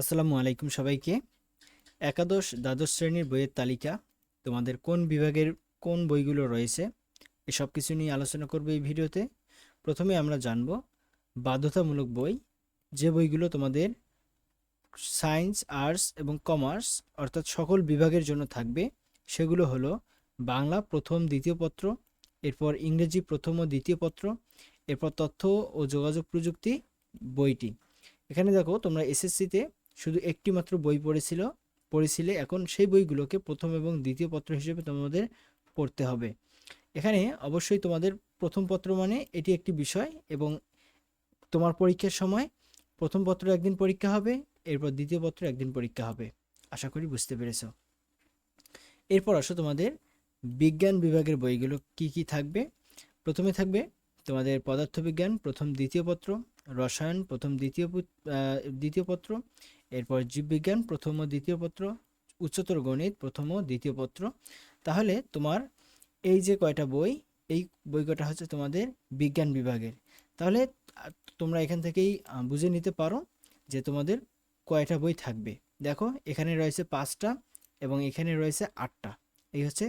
আসসালামু আলাইকুম সবাইকে। একাদশ দ্বাদশ শ্রেণির বইয়ের তালিকা, তোমাদের কোন বিভাগের কোন বইগুলো রয়েছে, এসব কিছু নিয়ে আলোচনা করব এই ভিডিওতে। প্রথমে আমরা জানব বাধ্যতামূলক বই, যে বইগুলো তোমাদের সায়েন্স, আর্টস এবং কমার্স অর্থাৎ সকল বিভাগের জন্য থাকবে, সেগুলো হলো বাংলা প্রথম, দ্বিতীয় পত্র, এরপর ইংরেজি প্রথম ও দ্বিতীয় পত্র, এরপর তথ্য ও যোগাযোগ প্রযুক্তি বইটি। এখানে দেখো তোমরা এসএসসিতে শুধু একটি মাত্র বই পড়েছিল, পড়েছিলে। এখন সেই বইগুলোকে প্রথম এবং দ্বিতীয় পত্র হিসেবে তোমাদের পড়তে হবে। এখানে অবশ্যই তোমাদের প্রথম পত্র মানে এটি একটি বিষয় এবং তোমার পরীক্ষার সময় প্রথম পত্র একদিন পরীক্ষা হবে, এরপর দ্বিতীয় পত্র একদিন পরীক্ষা হবে। আশা করি বুঝতে পেরেছ। এরপর আসো তোমাদের বিজ্ঞান বিভাগের বইগুলো কি কি থাকবে? প্রথমে থাকবে তোমাদের পদার্থবিজ্ঞান, প্রথম দ্বিতীয় পত্র, রসায়ন, প্রথম দ্বিতীয় দ্বিতীয় পত্র এরপর জীববিজ্ঞান প্রথম ও দ্বিতীয় পত্র, উচ্চতর গণিত প্রথম ও দ্বিতীয় পত্র। তাহলে তোমার এই যে কয়টা বই, এই বই কয়টা হচ্ছে তোমাদের বিজ্ঞান বিভাগের। তাহলে তোমরা এখান থেকেই বুঝে নিতে পারো যে তোমাদের কয়টা বই থাকবে। দেখো, এখানে রয়েছে পাঁচটা এবং এখানে রয়েছে আটটা। এই হচ্ছে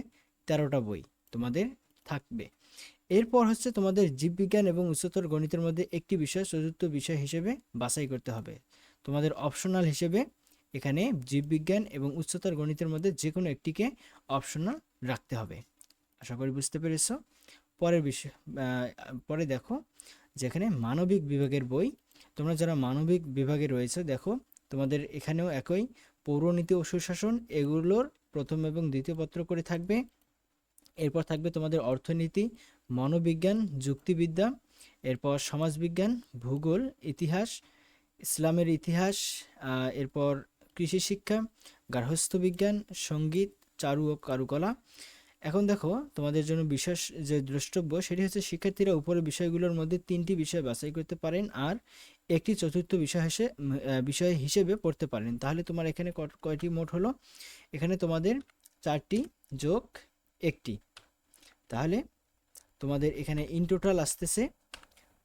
তেরোটা বই তোমাদের থাকবে। এরপর হচ্ছে তোমাদের জীববিজ্ঞান এবং উচ্চতর গণিতের মধ্যে একটি বিষয়, চতুর্থ বিষয় হিসেবে বাছাই করতে হবে। তোমাদের অপশনাল হিসেবে এখানে জীববিজ্ঞান এবং উচ্চতর গণিতের মধ্যে যে কোনো একটিকে অপশনাল রাখতে হবে। আশা করি বুঝতে পেরেছ। পরের বিষয় পরে দেখো যেখানে মানবিক বিভাগের বই, তোমরা যারা মানবিক বিভাগে রয়েছে দেখো তোমাদের এখানেও একই পৌরনীতি ও সুশাসন এগুলোর প্রথম এবং দ্বিতীয় পত্র করে থাকবে। এরপর থাকবে তোমাদের অর্থনীতি, মনোবিজ্ঞান, যুক্তিবিদ্যা, এরপর সমাজবিজ্ঞান, ভূগোল, ইতিহাস ইসলামের ইতিহাস এরপর কৃষি শিক্ষা, গার্হস্থ্য বিজ্ঞান, সংগীত, চারু ও কারুকলা। এখন দেখো, তোমাদের জন্য বিশেষ যে দ্রষ্টব্য, সেটি হচ্ছে শিক্ষার্থীরা উপরের বিষয়গুলোর মধ্যে তিনটি বিষয় বাছাই করতে পারেন আর একটি চতুর্থ বিষয় হিসেবে বিষয় হিসেবে পড়তে পারেন। তাহলে তোমার এখানে কয়টি মোট হলো? এখানে তোমাদের চারটি যোগ একটি। তাহলে তোমাদের এখানে ইন টোটাল আসতেছে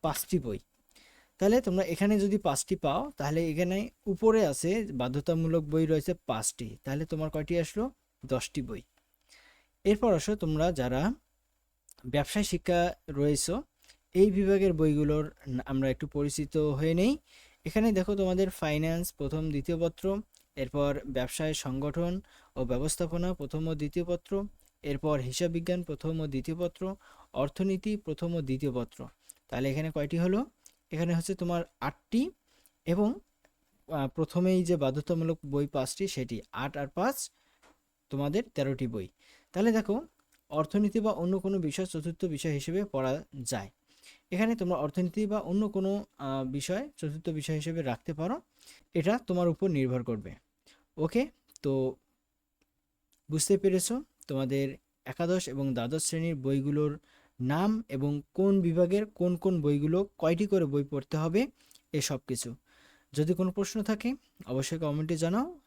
পাঁচটি বই। তাহলে তোমরা এখানে যদি পাঁচটি পাও, তাহলে এখানে উপরে আছে বাধ্যতামূলক বই রয়েছে পাঁচটি। তাহলে তোমার কয়টি আসলো? দশটি বই। এরপর আসো তোমরা যারা ব্যবসায় শিক্ষা রয়েছে, এই বিভাগের বইগুলোর আমরা একটু পরিচিত হয়ে নেই। এখানে দেখো তোমাদের ফাইন্যান্স প্রথম, দ্বিতীয় পত্র, এরপর ব্যবসায় সংগঠন ও ব্যবস্থাপনা প্রথম ও দ্বিতীয় পত্র, এরপর হিসাব বিজ্ঞান প্রথম ও দ্বিতীয় পত্র, অর্থনীতি প্রথম ও দ্বিতীয় পত্র। তাহলে এখানে কয়টি হলো? এখানে হচ্ছে তোমার আটটি এবং প্রথমেই যে বাধ্যতামূলক বই পাঁচটি সেটি আট আর পাঁচ তোমাদের তেরোটি বই। তাহলে দেখো, অর্থনীতি বা অন্য কোনো বিষয় চতুর্থ বিষয় হিসেবে পড়া যায়। এখানে তোমরা অর্থনীতি বা অন্য কোনো বিষয় চতুর্থ বিষয় হিসেবে রাখতে পারো, এটা তোমার উপর নির্ভর করবে। ওকে? তো বুঝতে পেরেছ তোমাদের একাদশ এবং দ্বাদশ শ্রেণির বইগুলোর নাম এবং কোন বিভাগের কোন কোন বইগুলো কয়টি করে বই পড়তে হবে, এসব কিছু। যদি কোনো প্রশ্ন থাকে, অবশ্যই কমেন্টে জানাও।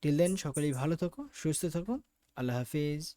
টিল দেন সকলেই ভালো থাকো, সুস্থ থাকো। আল্লাহ হাফিজ।